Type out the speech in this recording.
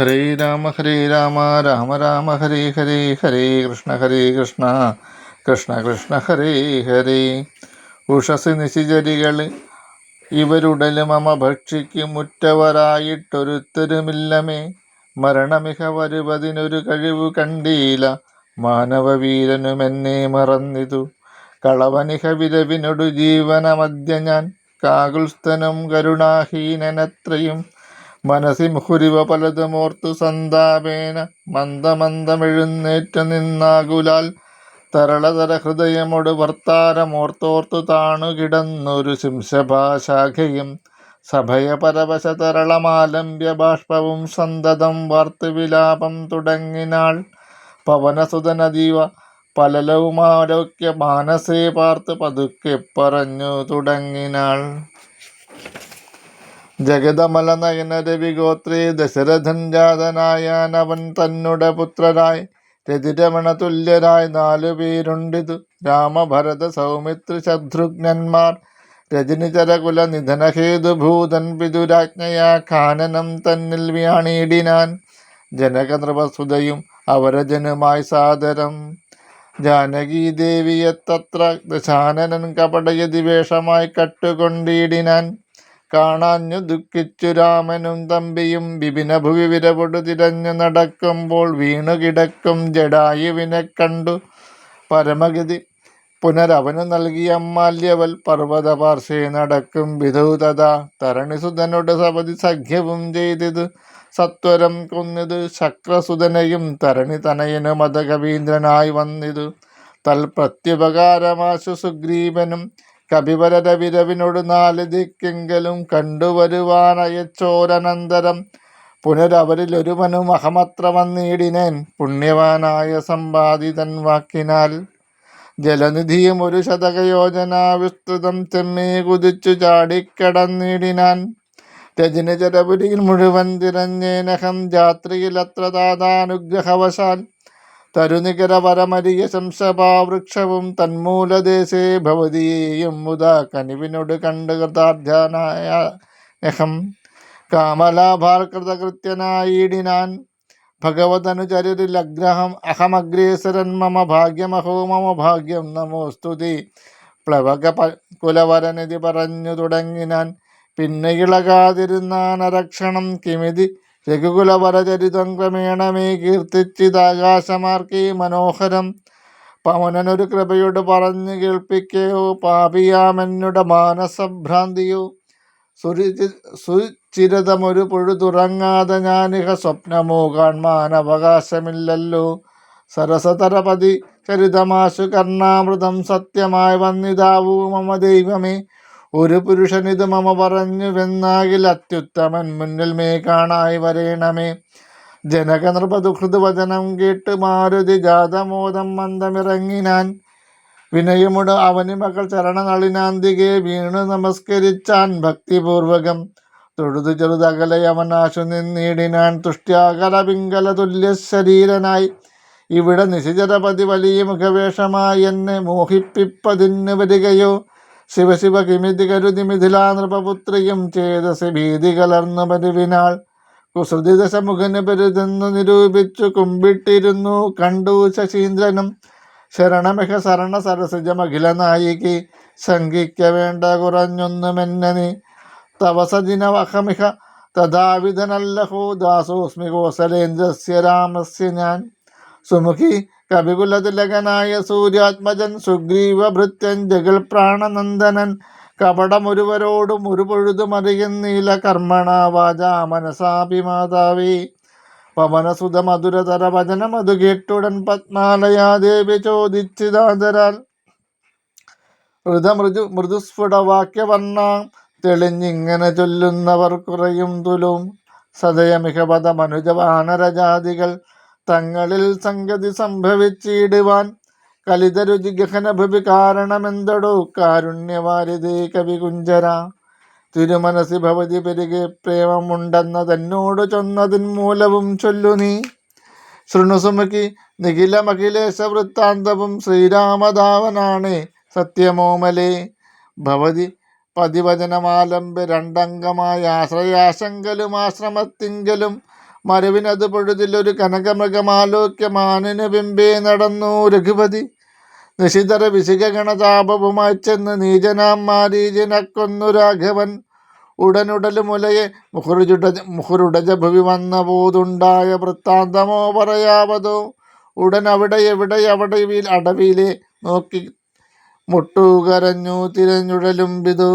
ഹരേ രാമ ഹരേ രാമ രാമ രാമ ഹരേ ഹരേ ഹരേ കൃഷ്ണ ഹരേ കൃഷ്ണ കൃഷ്ണ കൃഷ്ണ ഹരേ ഹരേ. ഉഷസ് നിശിചരികൾ ഇവരുടലും മമ ഭക്ഷിക്കും മുറ്റവരായിട്ടൊരുത്തരുമില്ലമേ മരണമിക വരുവതിനൊരു കഴിവ് കണ്ടീല. മാനവവീരനുമെന്നെ മറന്നിതു. കളവനിഹ വിരവിനൊടു ജീവനമദ്യ ഞാൻ. കാകുൽസ്ഥനും കരുണാഹീനനത്രയും മനസ്സി മുഹുരിവ പലതുമോർത്തു സന്താപേന മന്ദമന്ദമെഴുന്നേറ്റ നിന്നാകുലാൽ തരളതര ഹൃദയമൊടു വർത്താരമോർത്തോർത്തു താണുകിടന്നൊരു ശിംശഭാശാഖയും സഭയ പരവശ തരളമാലംബ്യ ബാഷ്പവും സന്തതം വാർത്തു വിലാപം തുടങ്ങിനാൾ പവനസുതനദീവ പലലവുമാരോഗ്യ മാനസേ പാർത്ത് പതുക്കെ പറഞ്ഞു തുടങ്ങിനാൾ. ജഗതമല നയന രവിഗോത്രേ ദശരഥൻ ജാതനായാനവൻ തന്നുടെ പുത്രരായി രതിരമണ തുല്യരായി നാലു പേരുണ്ടിതു. രാമഭരത സൗമിത്രി ശത്രുഘ്നന്മാർ രജനിചരകുല നിധനഹേതുഭൂതൻ പിതുരാജ്ഞയാ കാനനം തന്നിൽ വ്യാണീടിനാൻ. ജനകനൃപസുതയും അവരജനുമായി സാദരം. ജാനകീദേവിയെ തത്ര ദശാനനൻ കപടയതി വേഷമായി കട്ടുകൊണ്ടിടിനാൻ. കാണാഞ്ഞു ദുഃഖിച്ചു രാമനും തമ്പിയും വിപിനഭുവി വിരപൊടു തിരഞ്ഞു നടക്കുമ്പോൾ വീണുകിടക്കും ജഡായുവിനെ കണ്ടു പരമഗതി. പുനരവനു നൽകിയ മാല്യവൽ പർവത പാർശ്വേ നടക്കും വിധൗതത തരണിസുതനോട് സപതി സഖ്യവും ചെയ്തത് സത്വരം കൊന്നിത് ശക്രസുതനെയും തരണി തനയനും മതകവീന്ദ്രനായി കവീന്ദ്രനായി വന്നിതു. തൽപ്രത്യുപകാരമാശു സുഗ്രീവനും കപിവരര വിരവിനോട് നാല് ദിക്കെങ്കിലും കണ്ടുവരുവാനയച്ചോരനന്തരം പുനരവരിൽ ഒരുവനും അഹമത്ര വന്നിടിനേൻ പുണ്യവാനായ സമ്പാദിതൻ വാക്കിനാൽ. ജലനിധിയും ഒരു ശതകയോജന വിസ്തൃതം ചെമ്മേ കുതിച്ചു ചാടിക്കടന്നിടിനാൻ. രജനിചരപുരിയിൽ മുഴുവൻ തിരഞ്ഞേനഹം ജാത്രിയിൽ അത്ര താതാനുഗ്രഹവശാൽ തരുനികര വരമരിയ ശംസഭാവൃക്ഷവും തന്മൂലദേശേ ഭവതിയെയും മുത കനിവിനോട് കണ്ട് കൃതാർത്ഥനായ നഹം. കാമലാഭാർകൃതകൃത്യനായിടിനാൻ ഭഗവതനുചരിൽ അഗ്രഹം അഹമഗ്രേസരൻ മമ ഭാഗ്യമഹോ മമ ഭാഗ്യം നമോസ്തുതി പ്ലവക കുലവരനിധി പറഞ്ഞു തുടങ്ങിനാൻ പിന്നെ ഇളകാതിരുന്നാനരക്ഷണം കിമിതി രഘുകുലവരചരിതം ക്രമേണ മേ കീർത്തിച്ചിതാകാശമാർക്കി മനോഹരം. പവനനൊരു കൃപയോട് പറഞ്ഞു കേൾപ്പിക്കയോ പാപിയാമെന്നുടെ മാനസഭ്രാന്തിയോ. സുരുചി സുചിരതമൊരു പൊഴുതുറങ്ങാതെ ഞാനിഹ സ്വപ്നമോ കാൺമാൻ അവകാശമില്ലല്ലോ. സരസതരപതി ചരിതമാശു കർണാമൃതം സത്യമായി വന്നിതാവൂ മമ ദൈവമേ. ഒരു പുരുഷനിത് മമ പറഞ്ഞുവെന്നാകിൽ അത്യുത്തമൻ മുന്നിൽ മേ കാണായി വരേണമേ. ജനക വചനം കേട്ട് മാരുതി ജാതമോദം മന്ദമിറങ്ങിനാൻ. വിനയമുട് അവനി മകൾ ചരണനളിനാന്തികെ വീണു നമസ്കരിച്ചാൻ ഭക്തിപൂർവകം. തൊഴുതു ചെറുതകലെ അവനാശു നിന്നീടിനാൻ തുഷ്ട്യാകല പിങ്കല തുല്യ ശരീരനായി ഇവിടെ നിശിചരപതി വലിയ മുഖവേഷമായി എന്നെ മോഹിപ്പിപ്പതിന് വരികയോ ശിവശിവ കിമിതി കരുതി മിഥിലാ നൃപപുത്രിയും ചേതസി ഭീതി കലർന്നു പരുവിനാൾ കുസൃതിദശമുഖന് പെരുതെന്ന് നിരൂപിച്ചു കുമ്പിട്ടിരുന്നു. കണ്ടു ശശീന്ദ്രനും ശരണമിഹ സരണ സരസിജമഖില നായികി ശങ്കിക്ക വേണ്ട കുറഞ്ഞൊന്നുമെന്നെ നീ. തവസജിനവഹമിഹ തഥാവിധനല്ലഹോ ദാസോസ്മി ഗോസലേന്ദ്രസ്യ രാമസ്യ ഞാൻ. സുമുഖി കവികുലതിലകനായ സൂര്യാത്മജൻ സുഗ്രീവ ഭൃത്യൻ ജഗൽ പ്രാണനന്ദനൻ കപടമൊരുവരോടും ഒരു പൊഴുതും കർമ്മണാവാച മനസാഭിമാതാവി. പവനസുത മധുരതര വചനം അത് കേട്ടുടൻ പത്മാലയാദേവി ചോദിച്ചിതാതരാൽ മൃദമൃദു മൃദുസ്ഫുട വാക്യവർണാം തെളിഞ്ഞിങ്ങനെ ചൊല്ലുന്നവർ കുറയും തുലും. സദയമിഹപദ മനുജവാനരജാതികൾ മനുജ വാനരജാതികൾ തങ്ങളിൽ സംഗതി സംഭവിച്ചിടുവാൻ കലിതരുചി ഗഹനഭവി കാരണമെന്തടോ? കാരുണ്യവാരിതേ കവികുഞ്ചര തിരുമനസി ഭവതി പെരുകെ പ്രേമമുണ്ടെന്ന തന്നോട് ചൊന്നതിൻ മൂലവും ചൊല്ലു നീ. ശൃണുസുമുഖി നിഖിലമഖിലേശ വൃത്താന്തവും ശ്രീരാമധാവനാണ് സത്യമോമലേ. ഭവതി പതിവചനമാലംബ രണ്ടംഗമായ ആശ്രയാശങ്കലും ആശ്രമത്തിങ്കലും മരവിനത് പൊഴുതിലൊരു കനകമൃഗമാലോക്യ മാനിന് ബിംബേ നടന്നു രഘുപതി. നിശിതര വിശികഗണതാപവുമായി ചെന്ന് നീചനാം മാരീചനെ രാഘവൻ. ഉടനുടൽ മുലയെ മുഹുരുജുട മുഹുരുടജ ഭുവി വന്ന പോതുണ്ടായ വൃത്താന്തമോ പറയാവതോ? ഉടൻ അവിടെ എവിടെ അവിടെ അടവിയിലെ നോക്കി മുട്ടുകരഞ്ഞു തിരഞ്ഞുഴലും വിതു